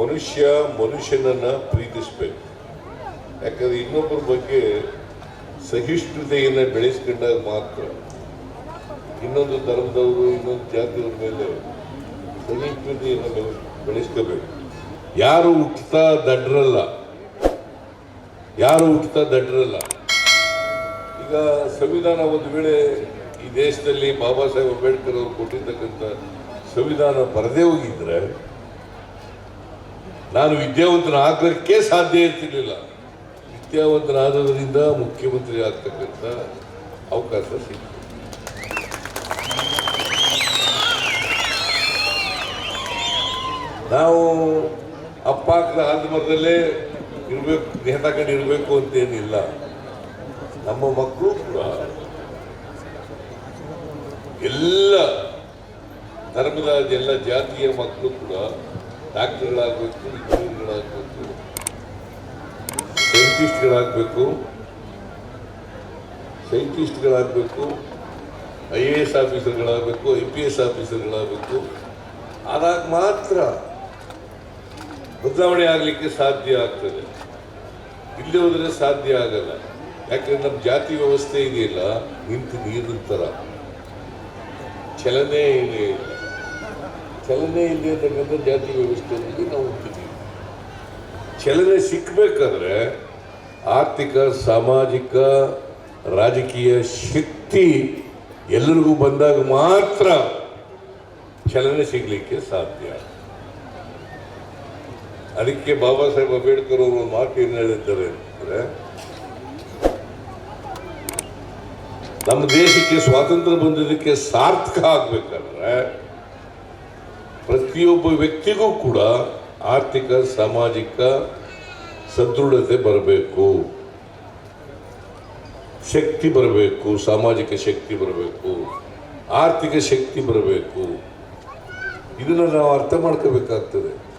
ಮನುಷ್ಯ ಮನುಷ್ಯನನ್ನ ಪ್ರೀತಿಸ್ಬೇಕು. ಯಾಕಂದ್ರೆ ಇನ್ನೊಬ್ಬರ ಬಗ್ಗೆ ಸಹಿಷ್ಣುತೆಯನ್ನು ಬೆಳೆಸ್ಕೊಂಡಾಗ ಮಾತ್ರ ಇನ್ನೊಂದು ಧರ್ಮದವರು, ಇನ್ನೊಂದು ಜಾತಿಯವ್ರ ಮೇಲೆ ಸಹಿಷ್ಣುತೆಯನ್ನು ಬೆಳೆ, ಬೆಳೆಸ್ಕೋಬೇಕು. ಯಾರು ಹುಟ್ಟುತ್ತಾ ದಡ್ರಲ್ಲ, ಯಾರು ಹುಟ್ಟುತ್ತಾ ದಡ್ರಲ್ಲ, ಈಗ ಸಂವಿಧಾನ ಒಂದು ವೇಳೆ ಈ ದೇಶದಲ್ಲಿ ಬಾಬಾ ಸಾಹೇಬ್ ಅಂಬೇಡ್ಕರ್ ಅವರು ಕೊಟ್ಟಿರ್ತಕ್ಕಂಥ ಸಂವಿಧಾನ ಬರದೇ ಹೋಗಿದ್ರೆ ನಾನು ವಿದ್ಯಾವಂತನ ಆಗಲಿಕ್ಕೆ ಸಾಧ್ಯ ಇರ್ತಿರ್ಲಿಲ್ಲ. ವಿದ್ಯಾವಂತನಾದವರಿಂದ ಮುಖ್ಯಮಂತ್ರಿ ಆಗ್ತಕ್ಕಂಥ ಅವಕಾಶ ಸಿಕ್ತು. ನಾವು ಅಪ್ಪ ಹಾಕಿದ ಹಾದ ಮರದಲ್ಲೇ ಇರಬೇಕು ನೇತಾಕಂಡು ಇರಬೇಕು ಅಂತೇನಿಲ್ಲ. ನಮ್ಮ ಮಕ್ಕಳು ಕೂಡ ಎಲ್ಲ ಧರ್ಮದ ಎಲ್ಲ ಜಾತಿಯ ಮಕ್ಕಳು ಕೂಡ ಡಾಕ್ಟರ್ಗಳಾಗಬೇಕು ಇಂಜಿನಿಯರ್ಗಳಾಗಬೇಕು, ಸೈಂಟಿಸ್ಟ್ಗಳಾಗಬೇಕು ಸೈಂಟಿಸ್ಟ್ಗಳಾಗಬೇಕು, ಐ ಎ ಎಸ್ ಆಫೀಸರ್ಗಳಾಗಬೇಕು, ಐ ಪಿ ಎಸ್ ಆಫೀಸರ್ಗಳಾಗಬೇಕು, ಆದಾಗ ಮಾತ್ರ ಬದಲಾವಣೆ ಆಗಲಿಕ್ಕೆ ಸಾಧ್ಯ ಆಗ್ತದೆ. ಇಲ್ಲಿ ಹೋದರೆ ಸಾಧ್ಯ ಆಗಲ್ಲ. ಯಾಕಂದ್ರೆ ನಮ್ಮ ಜಾತಿ ವ್ಯವಸ್ಥೆ ಇದೆಯಲ್ಲ, ನಿಂತು ನೀರಿನ ಥರ ಚಲನೆ ಇದೆ. ಚಲನೆ ಇಲ್ಲಿ ಅಂತಕ್ಕಂಥ ಜಾತಿ ವ್ಯವಸ್ಥೆಯಲ್ಲಿ ನಾವು ಹೋಗ್ತಿದ್ದೀವಿ ಚಲನೆ ಸಿಕ್ಕಬೇಕಾದ್ರೆ ಆರ್ಥಿಕ, ಸಾಮಾಜಿಕ, ರಾಜಕೀಯ ಶಕ್ತಿ ಎಲ್ಲರಿಗೂ ಬಂದಾಗ ಮಾತ್ರ ಚಲನೆ ಸಿಗಲಿಕ್ಕೆ ಸಾಧ್ಯ. ಅದಕ್ಕೆ ಬಾಬಾ ಸಾಹೇಬ್ ಅಂಬೇಡ್ಕರ್ ಅವರು ಮಾತು ಏನು ಹೇಳಿದ್ದಾರೆ ಅಂದರೆ, ನಮ್ಮ ದೇಶಕ್ಕೆ ಸ್ವಾತಂತ್ರ್ಯ ಬಂದಿದ್ದಕ್ಕೆ ಸಾರ್ಥಕ ಆಗ್ಬೇಕಾದ್ರೆ ಪ್ರತಿಯೊಬ್ಬ ವ್ಯಕ್ತಿಗೂ ಕೂಡ ಆರ್ಥಿಕ, ಸಾಮಾಜಿಕ ಸದೃಢತೆ ಬರಬೇಕು. ಶಕ್ತಿ ಬರಬೇಕು, ಸಾಮಾಜಿಕ ಶಕ್ತಿ ಬರಬೇಕು, ಆರ್ಥಿಕ ಶಕ್ತಿ ಬರಬೇಕು. ಇದನ್ನು ನಾವು ಅರ್ಥ ಮಾಡ್ಕೋಬೇಕಾಗ್ತದೆ.